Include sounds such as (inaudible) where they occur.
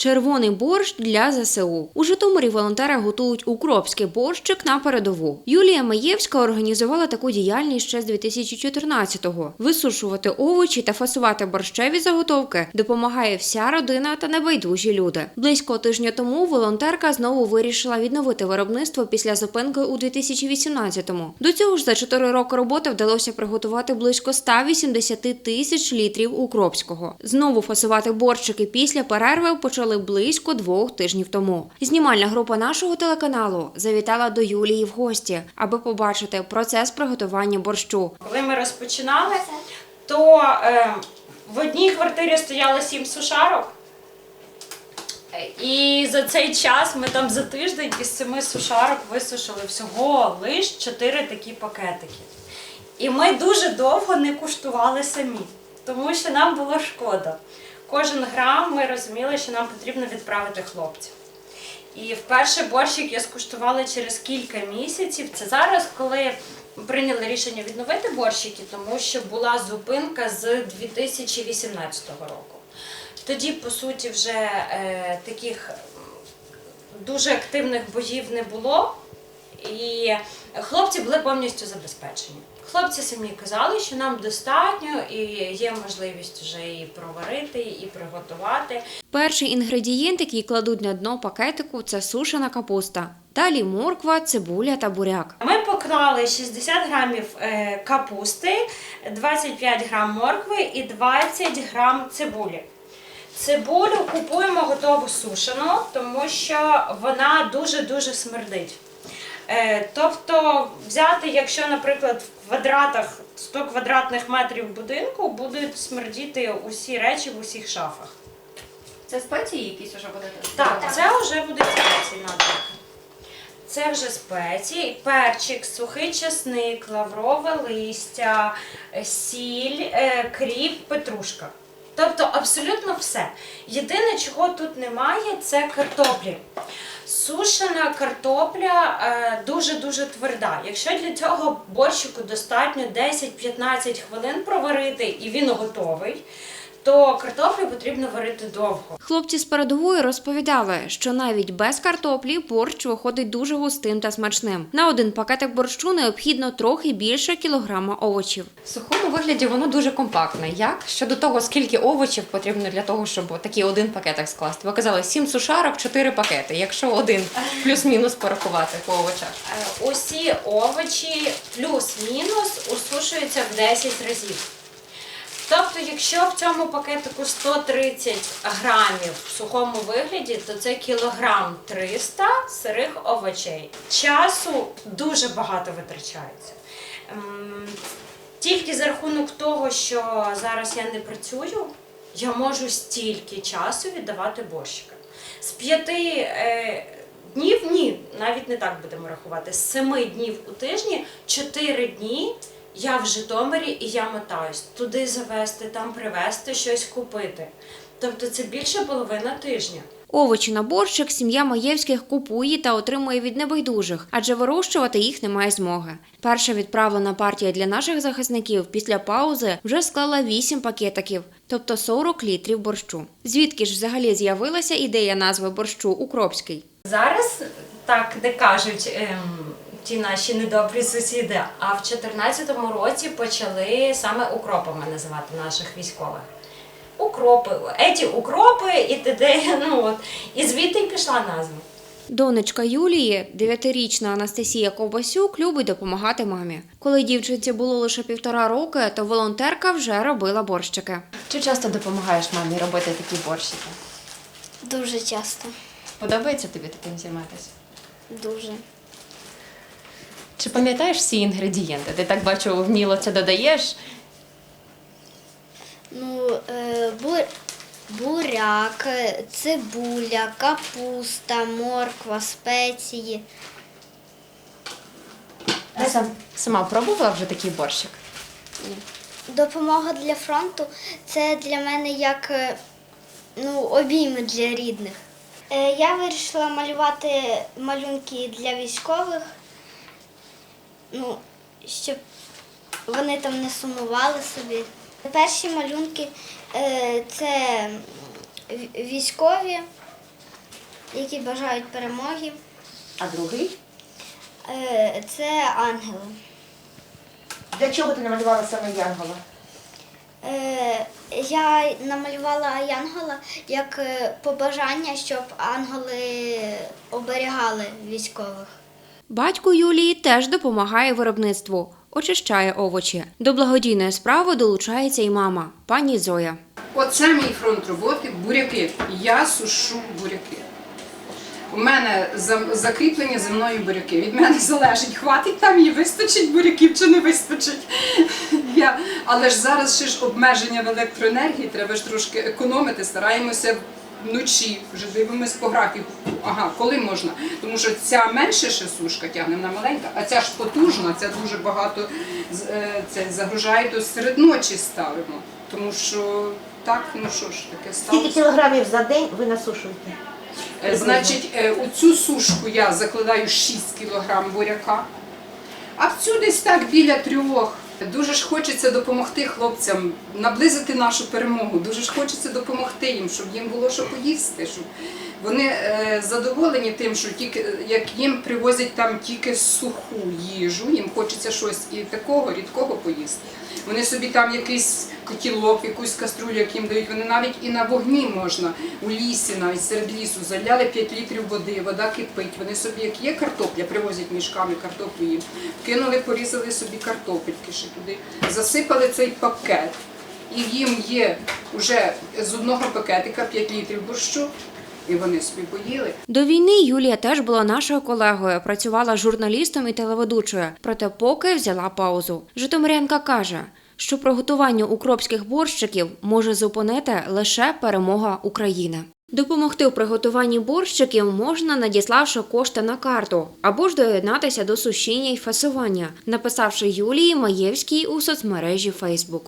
Червоний борщ для ЗСУ. У Житомирі волонтери готують укропський борщик на передову. Юлія Маєвська організувала таку діяльність ще з 2014-го. Висушувати овочі та фасувати борщеві заготовки допомагає вся родина та небайдужі люди. Близько тижня тому волонтерка знову вирішила відновити виробництво після зупинки у 2018-му. До цього ж за 4 роки роботи вдалося приготувати близько 180 тисяч літрів укропського. Знову фасувати борщики після перерви почали близько двох тижнів тому. Знімальна група нашого телеканалу завітала до Юлії в гості, аби побачити процес приготування борщу. Коли ми розпочинали, то е, в одній квартирі стояло сім сушарок. І за цей час ми там за тиждень із семи сушарок висушили всього лише чотири такі пакетики. І ми дуже довго не куштували самі, тому що нам було шкода. Кожен грам ми розуміли, що нам потрібно відправити хлопців. І вперше борщик я скуштувала через кілька місяців. Це зараз, коли прийняли рішення відновити борщики, тому що була зупинка з 2018 року. Тоді, по суті, вже е, таких дуже активних боїв не було, і хлопці були повністю забезпечені. Хлопці самі казали, що нам достатньо і є можливість вже і проварити, і приготувати. Перший інгредієнт, який кладуть на дно пакетику, це сушена капуста. Далі морква, цибуля та буряк. Ми поклали 60 грамів е, капусти, 25 грам моркви і 20 грам цибулі. Цибулю купуємо готову сушену, тому що вона дуже-дуже смердить. Е, Тобто взяти, якщо, наприклад, квадратах 100 квадратних метрів будинку будуть смердіти усі речі в усіх шафах. Це спеції якісь вже будете? Так, це вже буде спеції надати. Це вже спеції, перчик, сухий чесник, лаврове листя, сіль, е, кріп, петрушка. Тобто абсолютно все. Єдине, чого тут немає, це картоплі. Сушена картопля е, дуже-дуже тверда. Якщо для цього борщику достатньо 10-15 хвилин проварити і він готовий, то картоплю потрібно варити довго. Хлопці з передової розповідали, що навіть без картоплі борщ виходить дуже густим та смачним. На один пакетик борщу необхідно трохи більше кілограма овочів. В сухому вигляді воно дуже компактне. Як щодо того, скільки овочів потрібно для того, щоб такий один пакетик скласти? Ви казали 7 сушарок, 4 пакети. Якщо один плюс-мінус порахувати по овочах. Е, Усі овочі плюс-мінус усушуються в 10 разів. Тобто, якщо в цьому пакетику 130 грамів в сухому вигляді, то це кілограм 300 сирих овочей. Часу дуже багато витрачається. Ем, Тільки за рахунок того, що зараз я не працюю, я можу стільки часу віддавати борщика. З п'яти е, днів, ні, навіть не так будемо рахувати. З семи днів у тижні, чотири дні я в Житомирі і я мотаюсь туди завести, там привезти, щось купити. Тобто це більше половина тижня. Овочі на борщик сім'я Маєвських купує та отримує від небайдужих, адже вирощувати їх немає змоги. Перша відправлена партія для наших захисників після паузи вже склала 8 пакетиків, тобто 40 літрів борщу. Звідки ж взагалі з'явилася ідея назви борщу Укропський? Зараз так не кажуть ем, ті наші недобрі сусіди. А в 2014 році почали саме укропами називати наших військових. Укропи, еті укропи і т.д. (laughs) Ну от і звідти й пішла назва. Донечка Юлії, дев'ятирічна Анастасія Ковбасюк, любить допомагати мамі. Коли дівчинці було лише півтора роки, то волонтерка вже робила борщики. Чи часто допомагаєш мамі робити такі борщики? Дуже часто. Подобається тобі таким займатися? Дуже. Чи пам'ятаєш всі інгредієнти? Ти так бачу, вміло це додаєш. Ну, е, бур... буряк, е, цибуля, капуста, морква, спеції. Ти сам сама пробувала вже такий борщик? Допомога для фронту це для мене як е, ну, обійми для рідних. Е, я вирішила малювати малюнки для військових, ну, щоб вони там не сумували собі. Перші малюнки е, це військові, які бажають перемоги. А другий? Е, Це ангели. Для чого ти намалювала саме Янгола? Е, Я намалювала янгола як побажання, щоб ангели оберігали військових. Батько Юлії теж допомагає виробництву, очищає овочі. До благодійної справи долучається і мама, пані Зоя. Оце мій фронт роботи буряки. Я сушу буряки. У мене за- закріплені за мною буряки. Від мене залежить, хватить там їй вистачить буряків чи не вистачить. (laughs) Я, але ж зараз ще ж обмеження в електроенергії, треба ж трошки економити, стараємося вночі, вже дивимось по графіку. Ага, коли можна. Тому що ця менше ще сушка тягне, вона маленька, а ця ж потужна, ця дуже багато е, це загружає, то серед ночі ставимо. Тому що так, ну що ж таке Скільки сталося. кілограмів за день ви насушуєте? Е, Значить, е, у цю сушку я закладаю 6 кг буряка, а в цю десь так біля трьох. Дуже ж хочеться допомогти хлопцям, наблизити нашу перемогу. Дуже ж хочеться допомогти їм, щоб їм було що поїсти, щоб вони е, задоволені тим, що тільки як їм привозять там тільки суху їжу, їм хочеться щось і такого рідкого поїсти. Вони собі там якийсь котілок, якусь каструлю, як їм дають. Вони навіть і на вогні можна у лісі, навіть серед лісу, заляли 5 літрів води, вода кипить. Вони собі, як є картопля, привозять мішками картоплю їм. Кинули, порізали собі картопельки ще туди, засипали цей пакет. І їм є вже з одного пакетика 5 літрів борщу, і вони собі поїли. До війни Юлія теж була нашою колегою, працювала журналістом і телеведучою, проте поки взяла паузу. Житомирянка каже, що приготування укропських борщиків може зупинити лише перемога України. Допомогти у приготуванні борщиків можна, надіславши кошти на карту, або ж доєднатися до сушіння і фасування, написавши Юлії Маєвській у соцмережі Facebook.